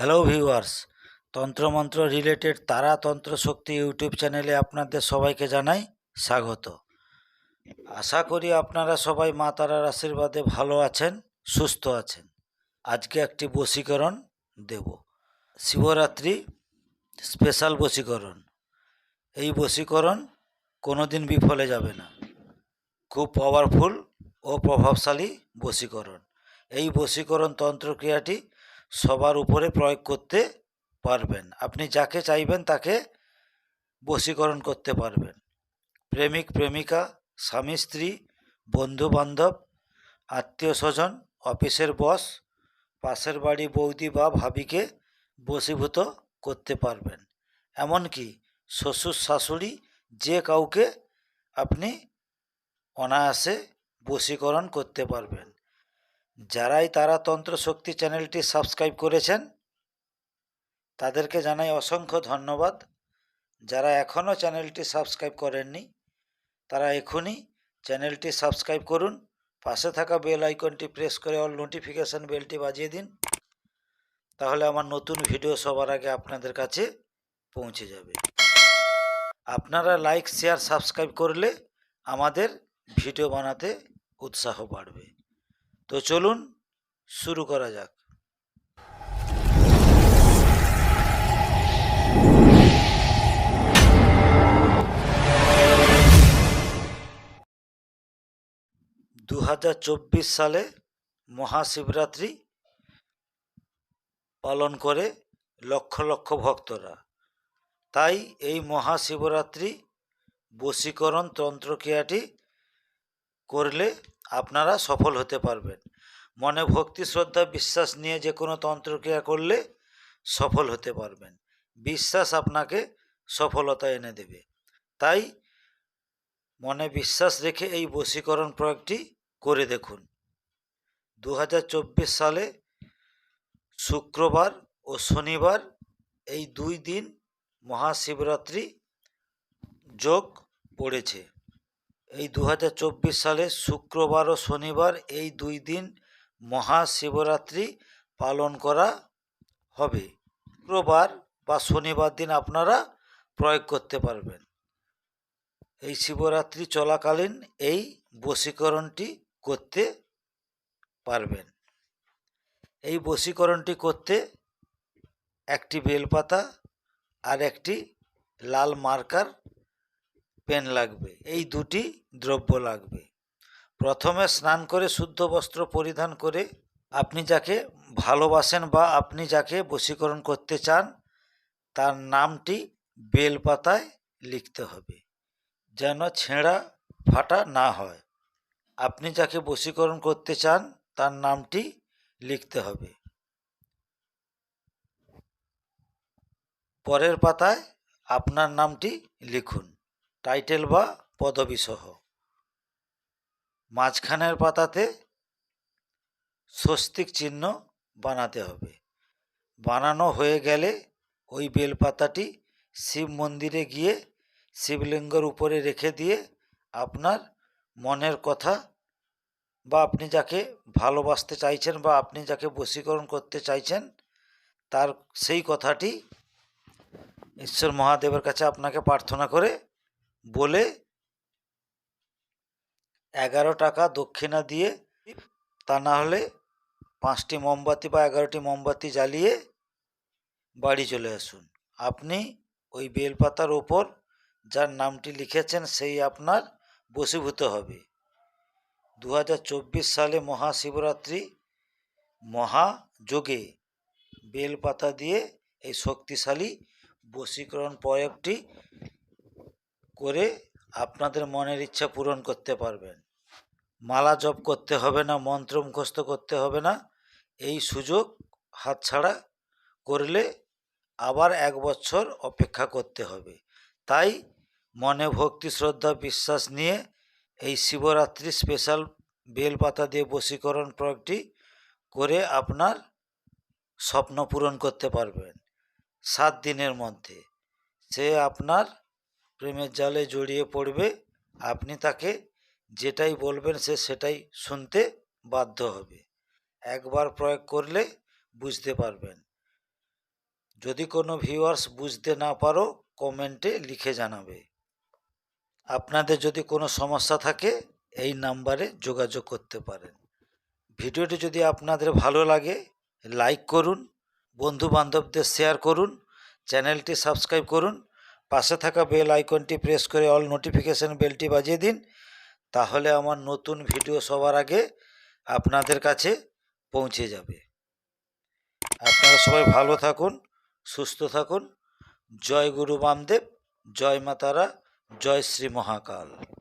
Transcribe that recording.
Hello viewers, তন্ত্রমন্ত্র related তারা তন্ত্র শক্তি ইউটিউব চ্যানেলে আপনাদের সবাইকে জানাই স্বাগত। আশা করি আপনারা সবাই মা তারার আশীর্বাদে ভালো আছেন, সুস্থ আছেন। আজকে একটি বশীকরণ দেব। শিবরাত্রি স্পেশাল বশীকরণ। এই বশীকরণ কোনো দিন বিফলে যাবে না। খুব পাওয়ারফুল ও প্রভাবশালী বশীকরণ। এই বশীকরণ তন্ত্রক্রিয়াটি সবার উপরে প্রয়োগ করতে পারবেন। আপনি যাকে চাইবেন তাকে বশীকরণ করতে পারবেন। প্রেমিক, প্রেমিকা, স্বামী, স্ত্রী বন্ধু বান্ধব আত্মীয় স্বজন অফিসের বস, পাশের বাড়ি বৌদি বা ভাবিকে বশীভূত করতে পারবেন। এমনকি শ্বশুর, শাশুড়ি যে কাউকে আপনি অনায়াসে বশীকরণ করতে পারবেন। যারাই তারা তন্ত্র শক্তি চ্যানেলটি সাবস্ক্রাইব করেছেন, তাদেরকে জানাই অসংখ্য ধন্যবাদ। যারা এখনও চ্যানেলটি সাবস্ক্রাইব করেননি, তারা এখনই চ্যানেলটি সাবস্ক্রাইব করুন, পাশে থাকা বেল আইকনটি প্রেস করে অল নোটিফিকেশান বেলটি বাজিয়ে দিন, তাহলে আমার নতুন ভিডিও সবার আগে আপনাদের কাছে পৌঁছে যাবে। আপনারা লাইক, শেয়ার, সাবস্ক্রাইব করলে আমাদের ভিডিও বানাতে উৎসাহ বাড়বে। তো চলুন শুরু করা যাক। দু হাজার চব্বিশ সালে মহাশিবরাত্রি পালন করে লক্ষ লক্ষ ভক্তরা। তাই এই মহাশিবরাত্রি বশীকরণ তন্ত্রক্রিয়াটি করলে আপনারা সফল হতে পারবেন। মনে ভক্তি, শ্রদ্ধা, বিশ্বাস নিয়ে যে কোনো তন্ত্রক্রিয়া করলে সফল হতে পারবেন। বিশ্বাস আপনাকে সফলতা এনে দেবে। তাই মনে বিশ্বাস রেখে এই বশীকরণ প্রয়োগটি করে দেখুন। দু হাজার চব্বিশ সালে শুক্রবার ও শনিবার এই দুই দিন মহাশিবরাত্রি যোগ পড়েছে। এই দু হাজার চব্বিশ সালে শুক্রবার ও শনিবার এই দুই দিন মহাশিবরাত্রি পালন করা হবে। শুক্রবার বা শনিবার দিন আপনারা প্রয়োগ করতে পারবেন। এই শিবরাত্রি চলাকালীন এই বশীকরণটি করতে পারবেন। এই বশীকরণটি করতে একটি বেলপাতা আর একটি লাল মার্কার পেন লাগবে, এই দুটি দ্রব্য লাগবে। প্রথমে স্নান করে শুদ্ধ বস্ত্র পরিধান করে আপনি যাকে ভালোবাসেন বা আপনি যাকে বশীকরণ করতে চান, তার নামটি বেলপাতায় লিখতে হবে, যেন ছেঁড়া ফাটা না হয়। আপনি যাকে বশীকরণ করতে চান, তার নামটি লিখতে হবে। পরের পাতায় আপনার নামটি লিখুন। টাইটেল বা পদবি সহ। মাঝখানের পাতাতে স্বস্তিক চিহ্ন বানাতে হবে। বানানো হয়ে গেলে ওই বেলপাতাটি শিব মন্দিরে গিয়ে শিবলিঙ্গর উপরে রেখে দিয়ে আপনার মনের কথা বা আপনি যাকে ভালোবাসতে চাইছেন বা আপনি যাকে বশীকরণ করতে চাইছেন, তার সেই কথাটি ঈশ্বর মহাদেবের কাছে আপনাকে প্রার্থনা করে বলে এগারো টাকা দক্ষিণা দিয়ে তা না হলে পাঁচটি মোমবাতি বা এগারোটি মোমবাতি জ্বালিয়ে বাড়ি চলে আসুন। আপনি ওই বেলপাতার ওপর যার নামটি লিখেছেন সেই আপনার বশীভূত হবে। দু হাজার চব্বিশ সালে মহাশিবরাত্রি মহাযোগে বেলপাতা দিয়ে এই শক্তিশালী বশীকরণ প্রয়োগটি করে আপনাদের মনের ইচ্ছা পূরণ করতে পারবেন। মালা জপ করতে হবে না, মন্ত্র মুখস্থ করতে হবে না, এই সুযোগ হাতছাড়া করলে আবার এক বছর অপেক্ষা করতে হবে। তাই মনে ভক্তি, শ্রদ্ধা, বিশ্বাস নিয়ে এই শিবরাত্রি স্পেশাল বেলপাতা দিয়ে বশীকরণ প্রয়োগটি করে আপনার স্বপ্ন পূরণ করতে পারবেন। সাত দিনের মধ্যে। সে আপনার প্রেমের জালে জড়িয়ে পড়বে, আপনি তাকে যেটাই বলবেন সে সেটাই শুনতে বাধ্য হবে। একবার প্রয়োগ করলে বুঝতে পারবেন। যদি কোনো ভিউয়ার্স বুঝতে না পারো কমেন্টে লিখে জানাবে। আপনাদের যদি কোনো সমস্যা থাকে, এই নাম্বারে যোগাযোগ করতে পারেন। ভিডিওটি যদি আপনাদের ভালো লাগে লাইক করুন বন্ধু বান্ধবদের শেয়ার করুন, চ্যানেলটি সাবস্ক্রাইব করুন পাশে থাকা বেল আইকনটি প্রেস করে অল নোটিফিকেশান বেলটি বাজিয়ে দিন। তাহলে আমার নতুন ভিডিও সবার আগে আপনাদের কাছে পৌঁছে যাবে। আপনারা সবাই ভালো থাকুন, সুস্থ থাকুন। জয় গুরু বামদেব, জয় মাতারা, জয় শ্রী মহাকাল।